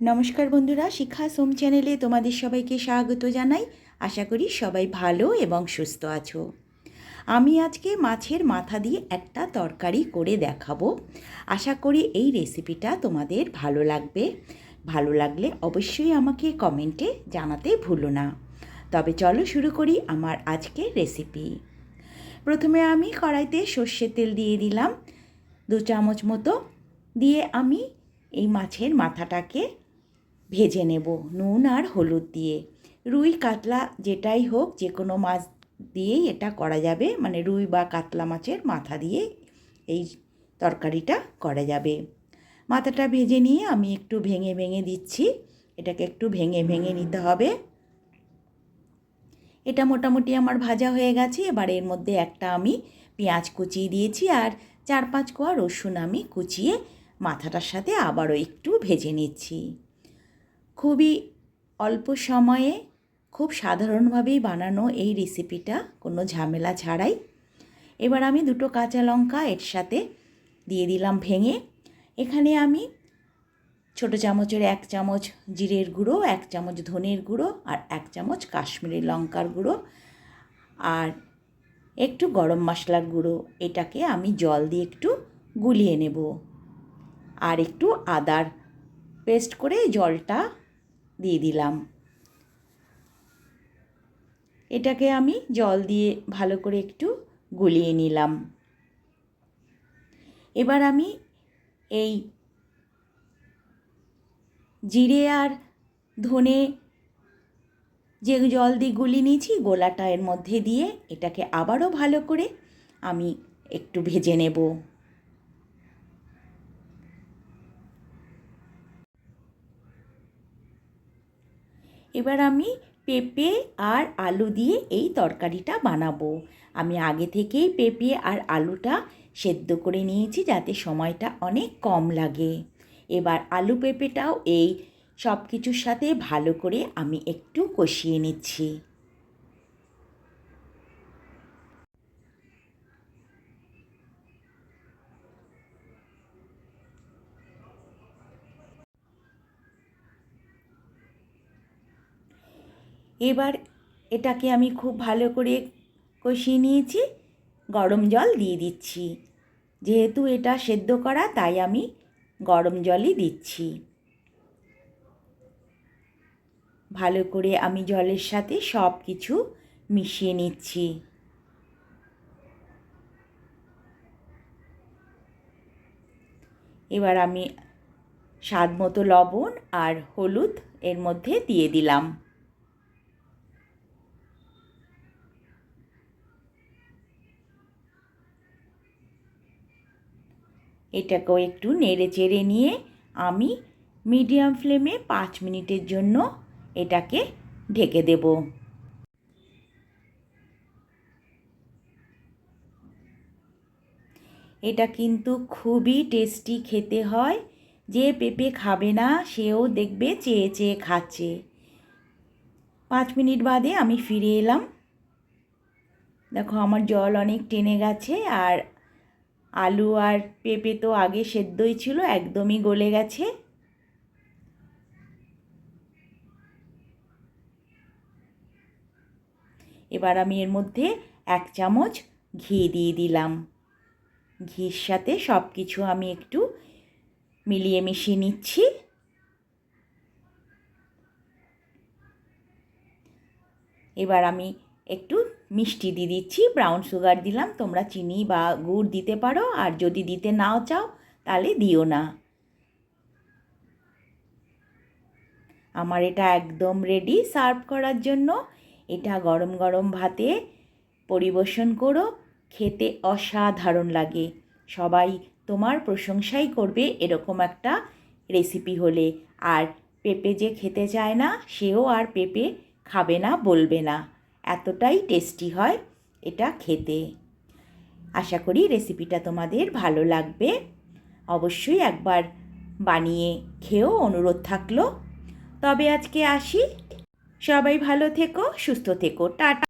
নমস্কার বন্ধুরা শিক্ষা সোম চ্যানেলে তোমাদের সবাইকে স্বাগত জানাই। আশা করি সবাই ভালো এবং সুস্থ আছো। আমি আজকে মাছের মাথা দিয়ে একটা তরকারি করে দেখাবো। আশা করি এই রেসিপিটা তোমাদের ভালো লাগবে। ভালো লাগলে অবশ্যই আমাকে কমেন্টে জানাতে ভুলো না। তবে চলো শুরু করি আমার আজকের রেসিপি। প্রথমে আমি কড়াইতে সর্ষের তেল দিয়ে দিলাম। দু চামচ মতো। দিয়ে আমি এই মাছের মাথাটাকে ভেজে নেব নুন আর হলুদ দিয়ে। রুই কাতলা যেটাই হোক যে কোনো মাছ দিয়েই এটা করা যাবে। মানে রুই বা কাতলা মাছের মাথা দিয়ে এই তরকারিটা করা যাবে। মাথাটা ভেজে নিয়ে আমি একটু ভেঙে ভেঙে দিচ্ছি। এটাকে একটু ভেঙে ভেঙে নিতে হবে। এটা মোটামুটি আমার ভাজা হয়ে গেছে। এবার এর মধ্যে একটা আমি পেঁয়াজ কুচিয়ে দিয়েছি আর চার পাঁচ কোয়া রসুন আমি কুচিয়ে মাথাটার সাথে আবারও একটু ভেজে নিচ্ছি। খুবই অল্প সময়ে খুব সাধারণভাবেই বানানো এই রেসিপিটা কোনো ঝামেলা ছাড়াই। এবার আমি দুটো কাঁচা লঙ্কা এর সাথে দিয়ে দিলাম ভেঙে। এখানে আমি ছোটো চামচের এক চামচ জিরের গুঁড়ো, এক চামচ ধনের গুঁড়ো আর এক চামচ কাশ্মীরি লঙ্কার গুঁড়ো আর একটু গরম মশলার গুঁড়ো। এটাকে আমি জল দিয়ে একটু গুলিয়ে নেব। আর একটু আদার পেস্ট করে জলটা দিয়ে দিলাম। এটাকে আমি জল দিয়ে ভালো করে একটু গুলিয়ে নিলাম। এবার আমি এই জিরে আর ধনে যে জল দিয়ে গুলি নিয়েছি, গোলাটা এর মধ্যে দিয়ে এটাকে আবারও ভালো করে আমি একটু ভেজে নেব। এবার আমি পেঁপে আর আলু দিয়ে এই তরকারিটা বানাবো। আমি আগে থেকেই পেঁপে আর আলুটা সেদ্ধ করে নিয়েছি যাতে সময়টা অনেক কম লাগে। এবার আলু পেঁপেটাও এই সব কিছুর সাথে ভালো করে আমি একটু কষিয়ে নিচ্ছি। এবার এটাকে আমি খুব ভালো করে কষিয়ে নিয়েছি, গরম জল দিয়ে দিচ্ছি। যেহেতু এটা সেদ্ধ করা, তাই আমি গরম জলই দিচ্ছি। ভালো করে আমি জলের সাথে সব কিছু মিশিয়ে নিচ্ছি। এবার আমি স্বাদ মতো লবণ আর হলুদ এর মধ্যে দিয়ে দিলাম। এটাকেও একটু নেড়ে চেড়ে নিয়ে আমি মিডিয়াম ফ্লেমে পাঁচ মিনিটের জন্য এটাকে ঢেকে দেব। এটা কিন্তু খুবই টেস্টি খেতে হয়। যে পেঁপে খাবে না, সেও দেখবে চেয়ে চেয়ে খাচ্ছে। পাঁচ মিনিট বাদে আমি ফিরে এলাম। দেখো আমার জল অনেক টেনে গেছে আর আলু আর পেঁপে তো আগে সেদ্ধই ছিল, একদমই গলে গেছে। এবার আমি এর মধ্যে এক চামচ ঘি দিয়ে দিলাম। ঘির সাথে সব কিছু আমি একটু মিলিয়ে মিশিয়ে নিচ্ছি। এবার আমি একটু মিষ্টি দিয়ে দিচ্ছি ব্রাউন সুগার দিলাম, তোমরা চিনি বা গুড় দিতে পারো, আর যদি দিতে নাও চাও, তাহলে দিও না। আমার এটা একদম রেডি সার্ভ করার জন্য। এটা গরম গরম ভাতে পরিবেশন করো, খেতে অসাধারণ লাগে। সবাই তোমার প্রশংসাই করবে এরকম একটা রেসিপি হলে। আর পেঁপে যে খেতে চায় না, সেও আর পেঁপে খাবে না, বলবে না। এতটাই টেস্টি হয় এটা খেতে। আশা করি রেসিপিটা তোমাদের ভালো লাগবে। অবশ্যই একবার বানিয়ে খেয়েও অনুরোধ থাকল। তবে আজকে আসি। সবাই ভালো থেকো, সুস্থ থেকো, টাটা।